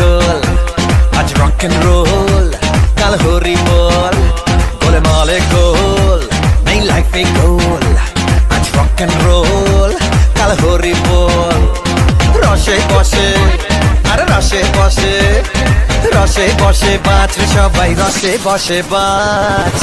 গোল আজ rock and role কাল হরি বল, গোলে মালে গোল নেই লাইফে গোল আজ রক এন্ড রোল কাল হরি বল। রসে বসে, আরে রসে বসে রসে বসে বাঁচ সবাই, রসে বসে বাঁচ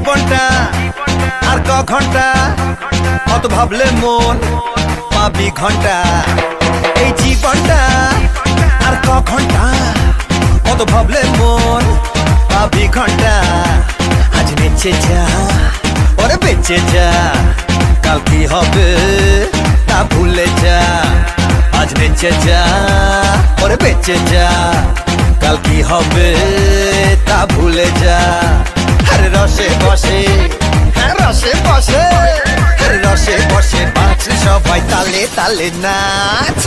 জীবনটা আর ক ঘণ্টা? অত ভাবলে মন পাবি ঘণ্টা? এই জীবনটা আর ক ঘণ্টা? অত ভাবলে মন পাবি ঘণ্টা? আজ বেঁচে যা ওরে বেঁচে যা। কাল কি হবে তা ভুলে যা। আজ বেঁচে যা ওরে বেঁচে যা। কাল কি হবে তা ভুলে যা। রসে বসে হ্যাঁ রসে বসে রসে বসে বাঁচ সবাই তালে তালে নাচ।